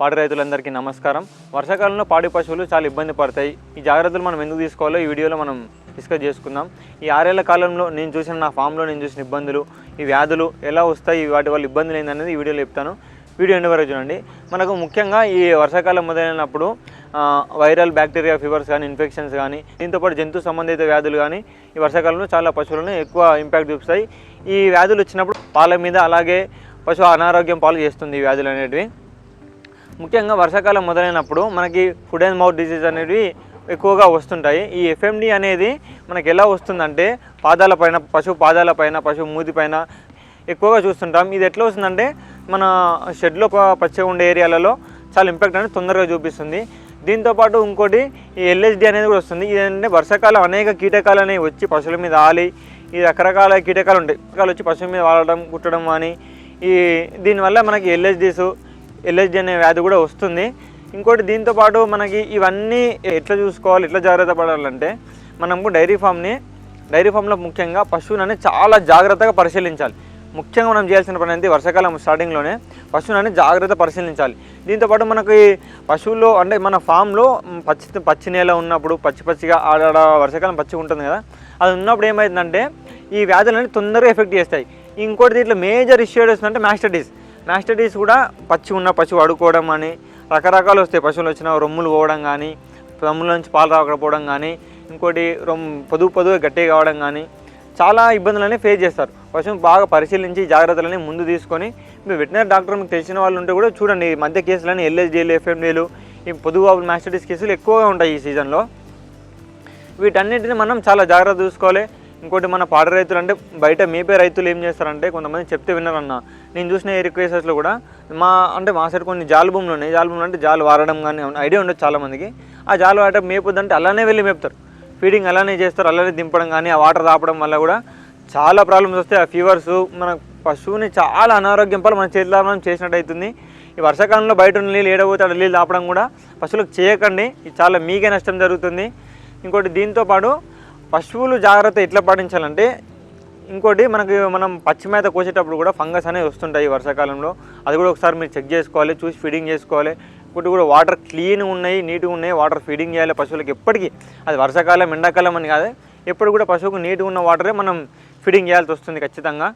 పాడి రైతులందరికీ నమస్కారం. వర్షాకాలంలో పాడి పశువులు చాలా ఇబ్బంది పడతాయి. ఈ జాగ్రత్తలు మనం ఎందుకు తీసుకోవాలో ఈ వీడియోలో మనం డిస్కస్ చేసుకుందాం. ఈ ఆరేళ్ళ కాలంలో నేను చూసిన నా ఫామ్లో నేను చూసిన ఇబ్బందులు ఈ వ్యాధులు ఎలా వస్తాయి వాటి వల్ల ఇబ్బందులు ఏంటనేది ఈ వీడియోలో చెప్తాను. వీడియో ఎండ్ వరకు చూడండి. మనకు ముఖ్యంగా ఈ వర్షాకాలం మొదలైనప్పుడు వైరల్ బ్యాక్టీరియా ఫీవర్స్ కానీ ఇన్ఫెక్షన్స్ కానీ దీంతోపాటు జంతు సంబంధిత వ్యాధులు కానీ ఈ వర్షాకాలంలో చాలా పశువులను ఎక్కువ ఇంపాక్ట్ చూపిస్తాయి. ఈ వ్యాధులు వచ్చినప్పుడు పాల మీద అలాగే పశువు అనారోగ్యం పాలు చేస్తుంది ఈ వ్యాధులు అనేటివి. ముఖ్యంగా వర్షాకాలం మొదలైనప్పుడు మనకి ఫుడ్ అండ్ మౌత్ డిసీజ్ అనేవి ఎక్కువగా వస్తుంటాయి. ఈ ఎఫ్ఎండి అనేది మనకి ఎలా వస్తుందంటే పాదాల పైన పశువు పాదాల పైన పశువు మూతి పైన ఎక్కువగా చూస్తుంటాం. ఇది ఎట్లా వస్తుందంటే మన షెడ్లో పచ్చగా ఉండే ఏరియాలలో చాలా ఇంపాక్ట్ అనేది తొందరగా చూపిస్తుంది. దీంతోపాటు ఇంకోటి ఈ ఎల్ఎస్డి అనేది కూడా వస్తుంది. ఇదంటే వర్షాకాలం అనేక కీటకాలు అనేవి వచ్చి పశువుల మీద ఆలి ఈ రకరకాల కీటకాలు ఉంటాయి. కీటకాలు వచ్చి పశువుల మీద వాడడం కుట్టడం కానీ ఈ దీనివల్ల మనకి ఎల్ఎస్డీస్ ఎల్ఎస్డి అనే వ్యాధి కూడా వస్తుంది. ఇంకోటి దీంతో పాటు మనకి ఇవన్నీ ఎట్లా చూసుకోవాలి ఎట్లా జాగ్రత్త పడాలంటే మనము డైరీ ఫామ్ని డైరీ ఫామ్లో ముఖ్యంగా పశువులని చాలా జాగ్రత్తగా పరిశీలించాలి. ముఖ్యంగా మనం చేయాల్సిన పని ఏంటి? వర్షాకాలం స్టార్టింగ్లోనే పశువులని జాగ్రత్త పరిశీలించాలి. దీంతోపాటు మనకి పశువుల్లో అంటే మన ఫామ్లో పచ్చి పచ్చి నేల ఉన్నప్పుడు పచ్చి పచ్చిగా ఆడ వర్షాకాలం పచ్చిగా ఉంటుంది కదా? అది ఉన్నప్పుడు ఏమైందంటే ఈ వ్యాధులన్నీ తొందరగా ఎఫెక్ట్ చేస్తాయి. ఇంకోటి దీంట్లో మేజర్ ఇష్యూ ఏంటంటే మాస్టడీస్ మాస్టడీస్ కూడా పచ్చి ఉన్న పశువు అడుకోవడం అని రకరకాలు వస్తాయి. పశువులు వచ్చిన రొమ్ములు పోవడం కానీ రొమ్ముల నుంచి పాలు రాకపోవడం కానీ ఇంకోటి రొమ్ పొదుగు పొదుగు గట్టిగా కావడం కానీ చాలా ఇబ్బందులనే ఫేస్ చేస్తారు. పశువుని బాగా పరిశీలించి జాగ్రత్తలని ముందు తీసుకొని మీ వెటనరీ డాక్టర్ మీకు తెలిసిన వాళ్ళు ఉంటే కూడా చూడండి. ఈ మధ్య కేసులని ఎల్ఎస్డీలు ఎఫ్ఎండీలు ఈ పొదుగు మాస్టడీస్ కేసులు ఎక్కువగా ఉంటాయి ఈ సీజన్లో వీటన్నిటిని మనం చాలా జాగ్రత్త చూసుకోవాలి. ఇంకోటి మన పాడ రైతులు అంటే బయట మేపే రైతులు ఏం చేస్తారంటే కొంతమంది చెప్తే విన్నారన్న నేను చూసిన ఏ కేసెస్లో కూడా మా అంటే మా సైడ్ కొన్ని జాలు భూములు ఉన్నాయి. జాలు భూములు అంటే జాలు వాడడం కానీ ఐడియా ఉండదు చాలామందికి. ఆ జాలు వాడటం మేపుద్దంటే అలానే వెళ్ళి మేపుతారు. ఫీడింగ్ అలానే చేస్తారు అలానే దింపడం కానీ ఆ వాటర్ తాపడం వల్ల కూడా చాలా ప్రాబ్లమ్స్ వస్తాయి. ఆ ఫీవర్స్ మన పశువుని చాలా అనారోగ్యం పాలు మన చేతిలో మనం చేసినట్టు అవుతుంది ఈ వర్షాకాలంలో బయట ఉన్న నీళ్ళు ఏడబోతే అక్కడ నీళ్ళు తాపడం కూడా పశువులకు చేయకండి. ఇది చాలా మీకే నష్టం జరుగుతుంది. ఇంకోటి దీంతో పాటు పశువులు జాగ్రత్త ఎట్లా పాటించాలంటే ఇంకోటి మనకి మనం పచ్చి మేత కోసేటప్పుడు కూడా ఫంగస్ అనేవి వస్తుంటాయి వర్షాకాలంలో. అది కూడా ఒకసారి మీరు చెక్ చేసుకోవాలి చూసి ఫీడింగ్ చేసుకోవాలి. ఇప్పుడు కూడా వాటర్ క్లీన్ ఉన్నాయి నీట్గా ఉన్నాయి వాటర్ ఫీడింగ్ చేయాలి పశువులకు. ఎప్పటికీ అది వర్షాకాలం ఎండాకాలం అని కాదు. ఎప్పుడు కూడా పశువుకు నీట్గా ఉన్న వాటరే మనం ఫీడింగ్ చేయాల్సి వస్తుంది ఖచ్చితంగా.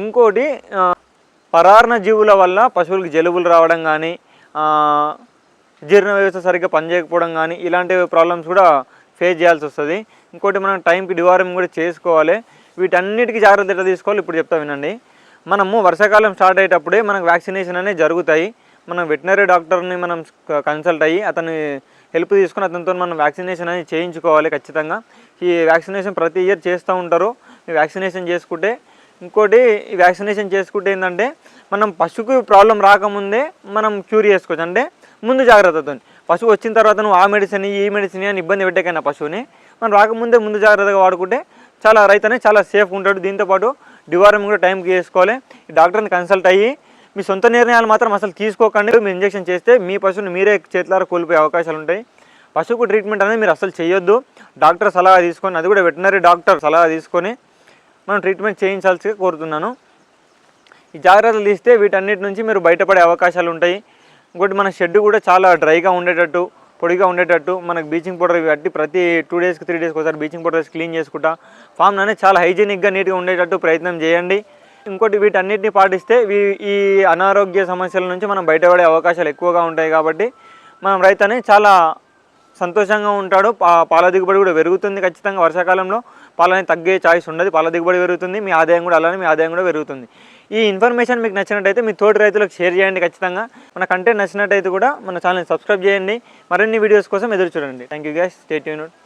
ఇంకోటి పరారణ జీవుల వల్ల పశువులకు జలుబులు రావడం కానీ జీర్ణ వ్యవస్థ సరిగ్గా పనిచేయకపోవడం కానీ ఇలాంటి ప్రాబ్లమ్స్ కూడా ఫేస్ చేయాల్సి వస్తుంది. ఇంకోటి మనం టైంకి డివారం కూడా చేసుకోవాలి. వీటన్నిటికీ జాగ్రత్త ఎట్లా తీసుకోవాలి ఇప్పుడు చెప్తా వినండి. మనము వర్షాకాలం స్టార్ట్ అయ్యేటప్పుడే మనకు వ్యాక్సినేషన్ అనేవి జరుగుతాయి. మనం వెటనరీ డాక్టర్ని మనం కన్సల్ట్ అయ్యి అతని హెల్ప్ తీసుకుని అతనితో మనం వ్యాక్సినేషన్ అనేది చేయించుకోవాలి ఖచ్చితంగా. ఈ వ్యాక్సినేషన్ ప్రతి ఇయర్ చేస్తూ ఉంటారు. ఈ వ్యాక్సినేషన్ చేసుకుంటే ఇంకోటి ఈ వ్యాక్సినేషన్ చేసుకుంటే ఏంటంటే మనం పశువుకి ప్రాబ్లం రాకముందే మనం క్యూర్ చేసుకోవచ్చు. అంటే ముందు జాగ్రత్తతో పశువు వచ్చిన తర్వాత నువ్వు ఆ మెడిసిన్ ఈ మెడిసిన్ అని ఇబ్బంది పెట్టకైనా పశువుని. మనం రాకముందే ముందు జాగ్రత్తగా వాడుకుంటే చాలా రైతు అనేది చాలా సేఫ్గా ఉంటాడు. దీంతోపాటు డివారం కూడా టైంకి చేసుకోవాలి డాక్టర్ని కన్సల్ట్ అయ్యి మీ సొంత నిర్ణయాలు మాత్రం అసలు తీసుకోకండి. మీరు ఇంజెక్షన్ చేస్తే మీ పశువుని మీరే చేతులారా కోల్పోయే అవకాశాలు ఉంటాయి. పశువుకు ట్రీట్మెంట్ అనేది మీరు అసలు చేయొద్దు. డాక్టర్ సలహా తీసుకొని అది కూడా వెటనరీ డాక్టర్ సలహా తీసుకొని మనం ట్రీట్మెంట్ చేయించాల్సి కోరుతున్నాను. ఈ జాగ్రత్తలు తీస్తే వీటన్నిటి నుంచి మీరు బయటపడే అవకాశాలు ఉంటాయి. ఇంకోటి మన షెడ్ కూడా చాలా డ్రైగా ఉండేటట్టు పొడిగా ఉండేటట్టు మనకు బీచింగ్ పౌడర్ కట్టి ప్రతి టూ డేస్కి త్రీ డేస్కి ఒకసారి బీచింగ్ పౌడర్ వేసి క్లీన్ చేసుకుంటా ఫామ్ అనేది చాలా హైజీనిక్గా నీట్గా ఉండేటట్టు ప్రయత్నం చేయండి. ఇంకోటి వీటన్నిటిని పాటిస్తే ఈ అనారోగ్య సమస్యల నుంచి మనం బయటపడే అవకాశాలు ఎక్కువగా ఉంటాయి కాబట్టి మనం రైతు అనేది చాలా సంతోషంగా ఉంటాడు. పాల దిగుబడి కూడా పెరుగుతుంది ఖచ్చితంగా వర్షాకాలంలో. పాలని తగ్గే ఛాయిస్ ఉండదు. పాల దిగుబడి పెరుగుతుంది. మీ ఆదాయం కూడా అలానే మీ ఆదాయం కూడా పెరుగుతుంది. ఈ ఇన్ఫర్మేషన్ మీకు నచ్చినట్టయితే మీ తోటి రైతులకు షేర్ చేయండి ఖచ్చితంగా. మన కంటెంట్ నచ్చినట్టయితే కూడా మన ఛానల్ సబ్స్క్రైబ్ చేయండి. మరిన్ని వీడియోస్ కోసం ఎదురు చూడండి. Thank you gas state unit